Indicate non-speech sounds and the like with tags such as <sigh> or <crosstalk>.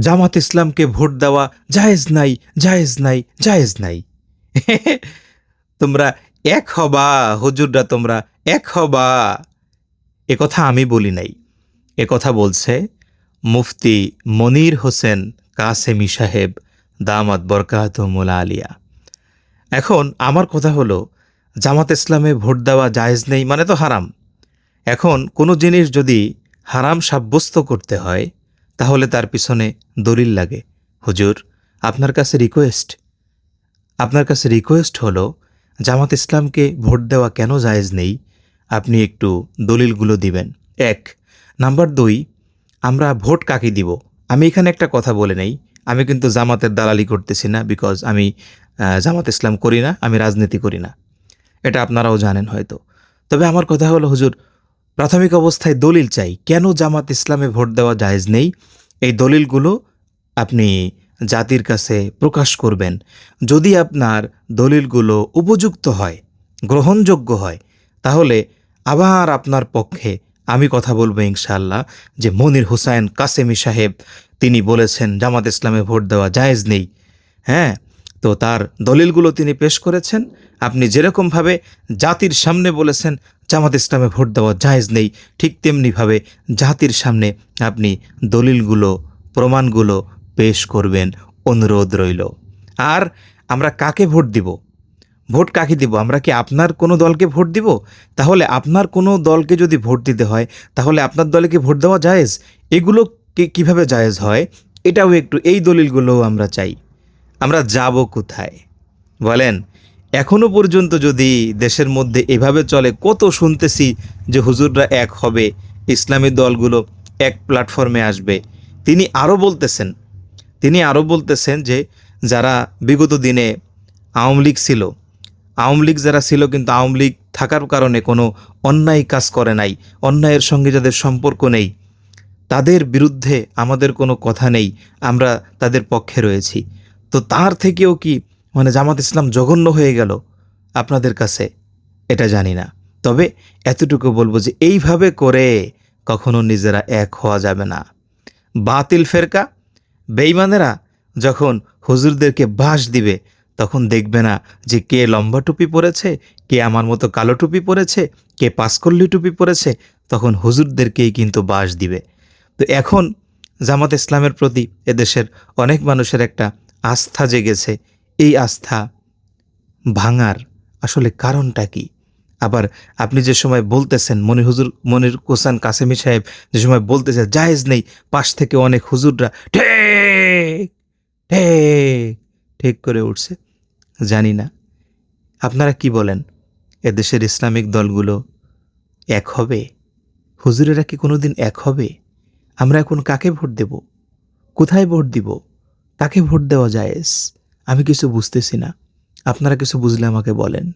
জামাত ইসলামকে ভোট দেওয়া জায়েজ নাই জায়েজ নাই জায়েজ নাই। <laughs> তোমরা এক হবা, হুজুররা তোমরা এক হবা। এ কথা আমি বলি নাই। এ কথা বলছে মুফতি মনির হোসেন কাসেমি সাহেব, দামাত বরকাত মোলা আলিয়া। এখন আমার কথা হলো, জামাত ইসলামে ভোট দেওয়া জায়েজ নেই মানে তো হারাম। এখন কোনো জিনিস যদি হারাম সাব্যস্ত করতে হয়, তাহলে তার পিছনে দলিল লাগে। হুজুর, আপনার কাছে রিকোয়েস্ট আপনার কাছে রিকোয়েস্ট হলো, জামাত ইসলামকে ভোট দেওয়া কেন জায়েজ নেই? আপনি একটু দলিলগুলো দিবেন। এক, নাম্বার দুই, আমরা ভোট কাকে দিব? আমি এখানে একটা কথা বলে নেই। আমি কিন্তু জামাতের দালালি করতেছি না বিকজ আমি জামাত ইসলাম করি না, আমি রাজনীতি করি না। এটা আপনারাও জানেন হয়তো। তবে আমার কথা হলো, হুজুর, প্রাথমিক অবস্থায় দলিল চাই, কেন জামাত ইসলামে ভোট দেওয়া জায়েজ নেই? এই দলিলগুলো আপনি জাতির কাছে প্রকাশ করবেন। যদি আপনার দলিলগুলো উপযুক্ত হয়, গ্রহণযোগ্য হয়, তাহলে আবার আপনার পক্ষে আমি কথা বলব ইনশাল্লাহ যে মনির হুসাইন কাসেমি সাহেব, তিনি বলেছেন, জামাত ইসলামে ভোট দেওয়া জায়েজ নেই। হ্যাঁ তো তার দলিলগুলো তিনি পেশ করেছেন। আপনি যেরকমভাবে জাতির সামনে বলেছেন, জামাত ইসলামে ভোট দেওয়া জায়েজ নেই, ঠিক তেমনিভাবে জাতির সামনে আপনি দলিলগুলো, প্রমাণগুলো পেশ করবেন, অনুরোধ রইল। আর আমরা কাকে ভোট দিব? ভোট কাকে দিব? আমরা কি আপনার কোনো দলকে ভোট দিব? তাহলে আপনার কোনো দলকে যদি ভোট দিতে হয়, তাহলে আপনার দলে কি ভোট দেওয়া জায়েজ? এগুলো কীভাবে জায়েজ হয়? এটাও একটু এই দলিলগুলোও আমরা চাই। আমরা যাব কোথায়? বলেন, এখনও পর্যন্ত যদি দেশের মধ্যে এভাবে চলে, কত শুনতেছি যে হুজুররা এক হবে, ইসলামী দলগুলো এক প্ল্যাটফর্মে আসবে। তিনি আরও বলতেছেন, তিনি আরও বলতেছেন যে যারা বিগত দিনে আওয়ামী লীগ ছিল, আওয়ামী লীগ যারা ছিল কিন্তু আওয়ামী লীগ থাকার কারণে কোনো অন্যায় কাজ করে নাই, অন্যায়ের সঙ্গে যাদের সম্পর্ক নেই, তাদের বিরুদ্ধে আমাদের কোনো কথা নেই, আমরা তাদের পক্ষে রয়েছি। তো তার থেকেও কি মানে জামাত ইসলাম জঘন্য হয়ে গেল? আপনাদের কাছে এটা জানি না। তবে এতটুকু বলব যে এইভাবে করে কখনো নিজেরা এক হওয়া যাবে না। বাতিল ফেরকা বেইমানেরা যখন হুজুরদেরকে বাস দিবে, তখন দেখবে না যে কে লম্বা টুপি পরেছে, কে আমার মতো কালো টুপি পরেছে, কে পাঁচকল্লি টুপি পরেছে, তখন হুজুরদেরকেই কিন্তু বাস দিবে। তো এখন জামাত ইসলামের প্রতি এদেশের অনেক মানুষের একটা আস্থা জেগেছে। এই আস্থা ভাঙার আসলে কারণটা কি? আবার আপনি যে সময় বলতেছেন মনি হুজুর, মনির কোসান কাসেমি সাহেব যে সময় বলতেছে জায়েজ নেই, পাশ থেকে অনেক হুজুররা ঠিক ঠিক ঠিক করে উঠছে। জানি না। আপনারা কি বলেন? এদেশের ইসলামিক দলগুলো এক হবে? হুজুরেরা কি কোনোদিন এক হবে? আমরা এখন কাকে ভোট দেব? কোথায় ভোট দিব? কাকে ভোট দেওয়া জায়েজ আমি কিছু বুঝতেছি না। আপনারা কিছু বুঝলে আমাকে বলেন।